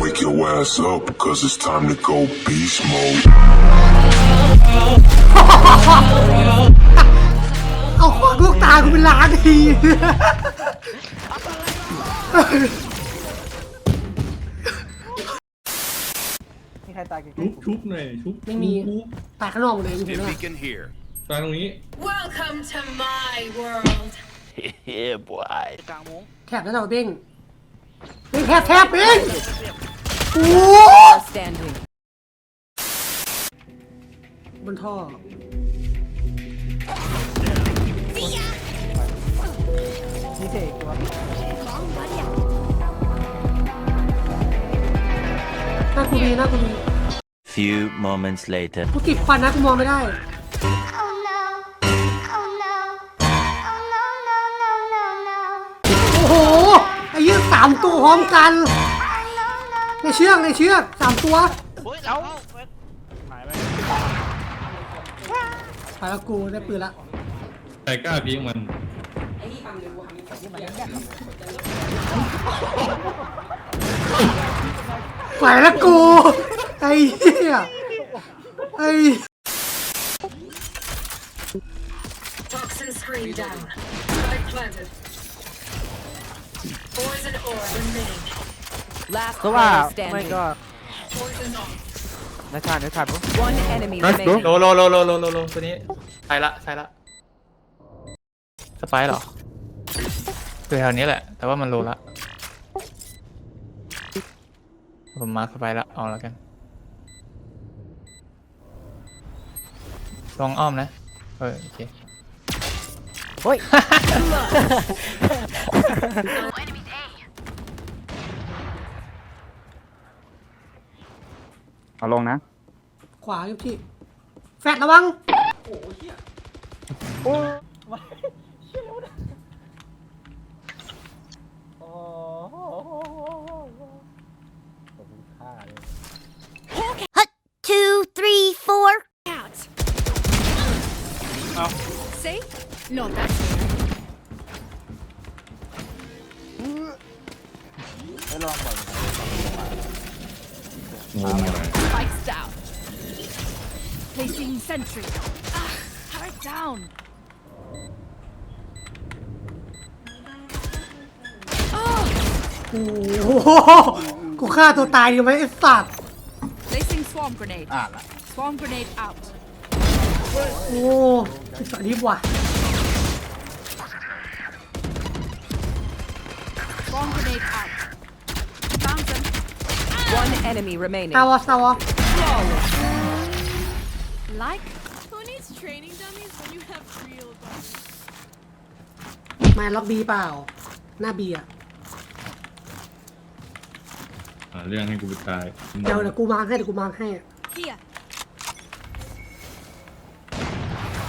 Wake your ass up, cause it's time to go beast mode. เอาขวางลูกตากูเป็นล้านทีมีใครตายกี่ชุบชุบหน่อยชุบไม่มีชุบตายข้างนอกหมดเลยจริง Stim ๆด้วย beacon here. ตายตรงนี้ Welcome to my world. yeah, boy. กลางมุ้งแถบนั้นเราเด้ง เด้งแทบแทบเด้งโอ้ Standing. บนท่อมีเทคตัวหน้ากูมีหน้ากูมี Few moments later. กูติดควันนะกูมองไม่ได้ามตัวพร้อมกัน Oh no, no, ในเชือกในเชือกสามตัวเฮ้ยเอาหายไปไปแล้วกูได้ปืนละแต่กล้าพียงมันไปแล้วกูไอ้เหี้ยไอ้ Toxin screen down. Spike planted. Poison orb remaining. Last ก็ว่า player ไม่ standing. ก็ Poison off. นาชาเดี๋ยวขาดปุ๊บ One enemy remaining. โลโลโลโลโลโลโลตัวนี้ใช่ละใช่ละสไปร์เหรอคือแถวนี้แหละ แต่ว่ามันโลละ ผมมาร์คสไปร์ละเอาแล้วกันลองอ้อมนะเออโอเคเฮ้ย เอาลงนะ ขวาอยู่พี่ แฟดระวัง Hut, two, three, four. See? No, that's fair. ไม่ลองบ่อยงงหน่อย sentry. Ah, turret down. โอ้โหกูฆ่าตัวตายดีไหมไอ้สัตว์ Placing swarm grenade. อ่านละ Swarm grenade out. โอ้ยสวัสดีว่ะ Swarm grenade out. Found them. One enemy remaining. ตาวอสตาวอ Like? Who needs training dummies when you have real dummies? มาล็อบบีเปล่า หน้าบีอะหาเรื่องให้กูไปตายเดี๋ยวเดี๋ยวกูมาร์คให้เดี๋ยวกูมาร์คให้ Here.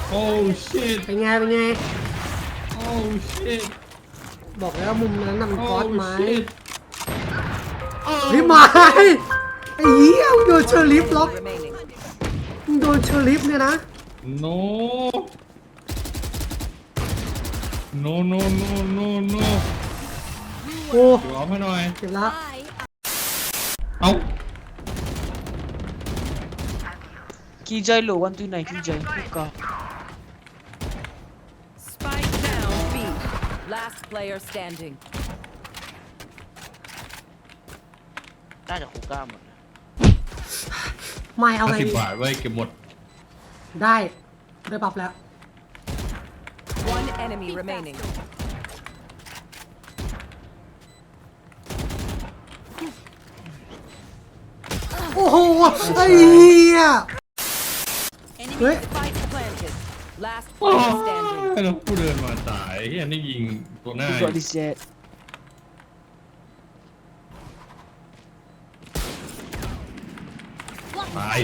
โอ้ชิตเป็นไงเป็นไง โอ้ชิตบอกแล้วมุมนั้นน่ะมันโอ้คอสไม้ชิตเฮ้ยไม้ไอ้เหี้ยมึงโดนเชอร์ลิฟล็อก Remaining. มึง โดนเชอร์ลิฟเนี่ยนะโนโนโนโนโนโนโอ้เดี๋ยวเอาให้หน่อย เจ็บละ Bye. เอ้ากี่ใจหรือวันที่ไหนกี่ใจก็ Spike down B. Last player standing. น่าจะคูก้าหมด ไม่เอาห้าไงสิบดีบาทไว้เก็บหมดได้ได้ปรับแล้ว One enemy remaining. โอ้โหไอ้เหี้ยเฮ้ย Spike planted. Last โอ้ player ย standing. แล้วกูเดินมาตายเฮียนี่ยิงตัวหน้าก็ดิเซ ตตาย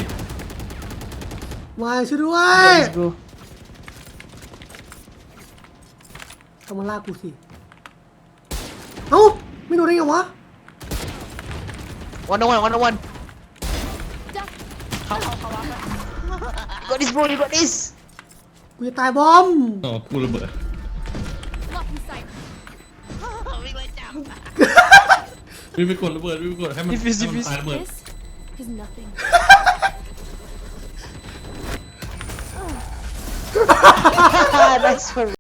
มาช่วยด้วยกูต้องมาลากกูสิ เอ้า ไม่ดูได้ไงวะ วันวันวันวันก็ดิสโบนี่ก็ดิสกูจะตายบอม ต่อกูระเบิด Lock in sight. วิ่งไปกดระเบิดวิ่งไปกดให้มัน Defuse, ให้มัน defuse. ตายระเบิด This is nothing. Nice for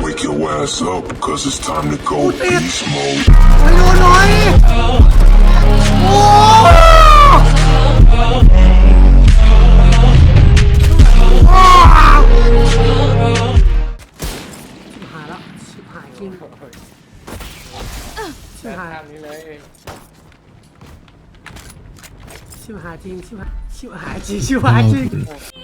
Wake your ass up, cause it's time to go beast mode. มาโยนหน่อย โอ้ชิบหายแล้ว ชิบหายจริงชิบหายทางนี้เลยชิบหายจริง ชิบหาย ชิบหายจริง ชิบหายจริง Till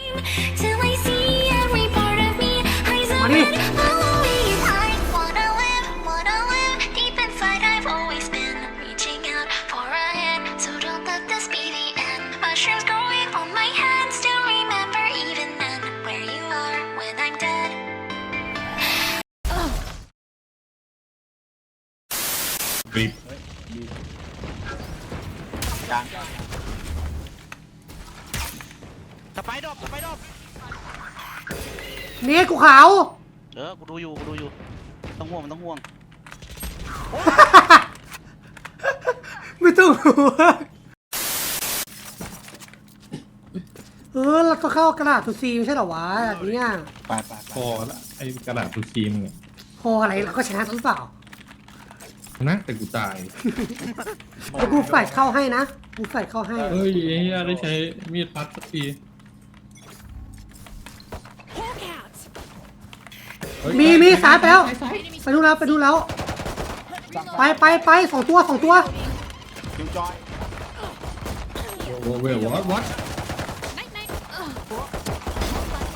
รีบสไปดอบสไปดอบเนี่ยกูขาว เออกูดูอยู่กูดูอยู่ต้องห่วงมันต้องห่วงไม่ต้องห่วงเออเราต้องเข้ากระดาษตัวซีไม่ใช่เหรอวะแบบเนี้ยพอละไอ้กระดาษทูซีมงอะพออะไรเราก็ชนะหรือเปล่า นะแต่กูตายเดี๋ยวกูใส่เข้าให้นะ กูใส่เข้าให้ เฮ้ยไอ้เหี้ยได้ใช้มีดพัดสักที Hawk out. เฮ้ยมีมีสายไปแล้วไปดูแล้วไปดูแล้ว ไปไปไปสองตัวสองตัวโอ้เวลวัดวัด Night night. Ugh.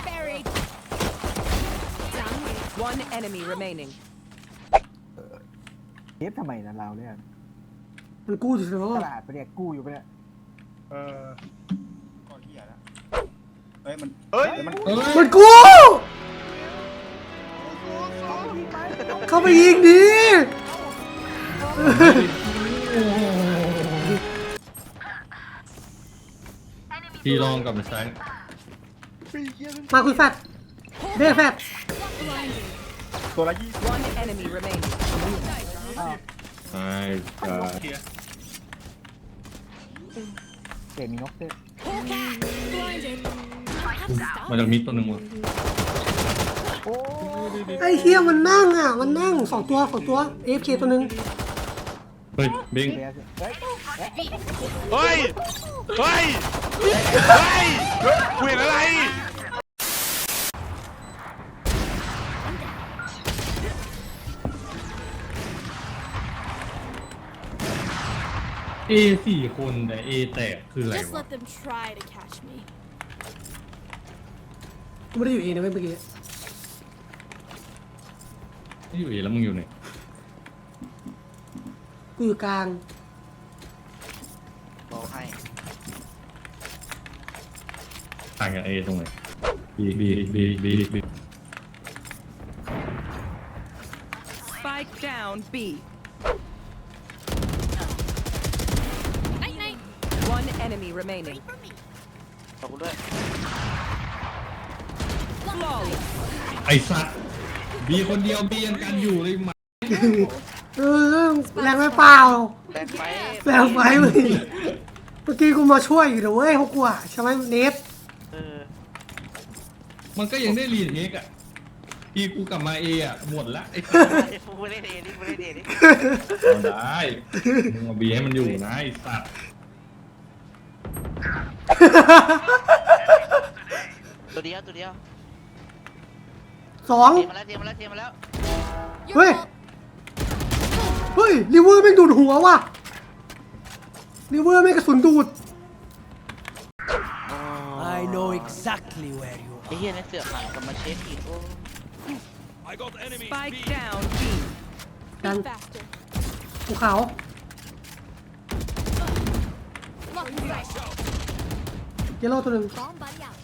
Buried. Down here. One enemy remaining. เทปทำไมนะเราเนี่ยมันกู้อยู่เนาะตลาดไปเนี่ยกู้อยู่ไปเนี่ยเออเฮ้ยมันเฮ้ยมันเอ้ยมันกู้เข้าไปยิงดิทีลองกลับมาใช้มาคุณแฟดเด้แฟดตัวละยี่ One enemy remaining. ใช่จ้าเก๋มีนกเต้ Hawk out. Blinded. Have มาจากมิดตัวหนึ่งว่ะไอ้เฮียมันนั่งอะ มันนั่งสองตัวสองตัว AFK ตัวหนึ่งเฮ้ยเบ้งเฮ้ยเฮ้ย เฮ้ย เฮ้ยกูเห็นอะไร เอสี่คนแต่เอแตกคืออะไร Just วะ let them try to catch me. กูไม่ได้อยู่เองนะเว้ยเมื่อกี้ไม่อยู่เอแล้วมึงอยู่ไหนกูอยู่กลางบอกให้ต่างกับเอตรงไหนบีบีบีบีบี Spike down B. Night night. One enemy remaining. ขอบคุณด้วย Flawless. ไอสัตว์บีคนเดียวบียังกันอยู่เลยหมาเออแรงไม่เปล่าแรงไปแรงไปมึงเมื่อกี้กูมาช่วยอยู่นะเว้ยพวกกูอะใช่ไหมเนทเออมันก็ยังได้รีเทคอะทีกูกลับมาเออะหมดละไอ้สัตว์ไอ้ฟูเล่นเอนี่ฟูเล่นเอนี่เอาได้มึงเอาบีให้มันอยู่นะไอ้สัตว์ ตัวเดียวตัวเดียวสองเทมาแล้วเทมาแล้วเทมาแล้ว Your Wait. fault. เฮ้ยริเวอร์แม่งดูดหัวว่ะริเวอร์แม่งกระสุนดูด I know exactly where you are ไอ้เหี้ยเนี่ยเสือกหันกลับมาเช็คอีกโอ้ Spike down B. กัน Faster. ภูเขา Lock in sight. เยลโล่ตัวหนึ่ง Bomb buddy out.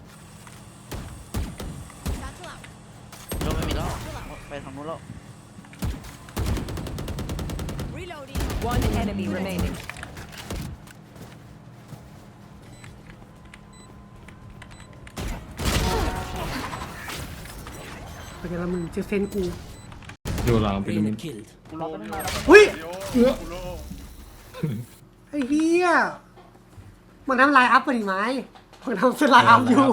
Satchel out. โดนไม่มีแล้วไปทางนู้นแล้ว Reloading. One enemy remaining. เป็นไงล่ะมึงเจอเซนกูดูหลังพีระมิดเฮ้ยเอื้อไอ้เหี้ย มันทำลายอัพปริไม้มันทำสลายอัพอยู่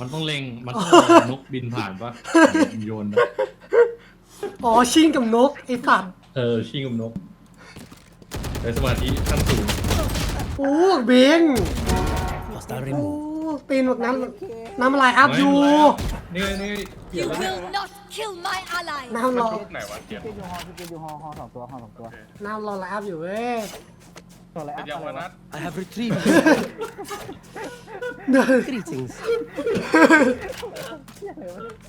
มันต้องเล็ง มันต้องเล็งนกบินผ่านปะโยนนะอ๋อชิงกับนกไอ้สัตว์เออชิงกับนกใช้สมาธิขั้นสูงโอ้เบงโอ้ตีนแบบนั้นน้ำลายอัพอยู่นี่ไงนี่ไงเปลี่ยน You แล้วเนี่ย will not kill my ally. น้ำรอไหนวะเกียร์เกมยูฮอเกมยูฮอฮอสองตัวฮอสองตัวน้ำรอไลน์อัพอยู่เว้ย ตัวอะไรเป็นอัพยังอะไรวะ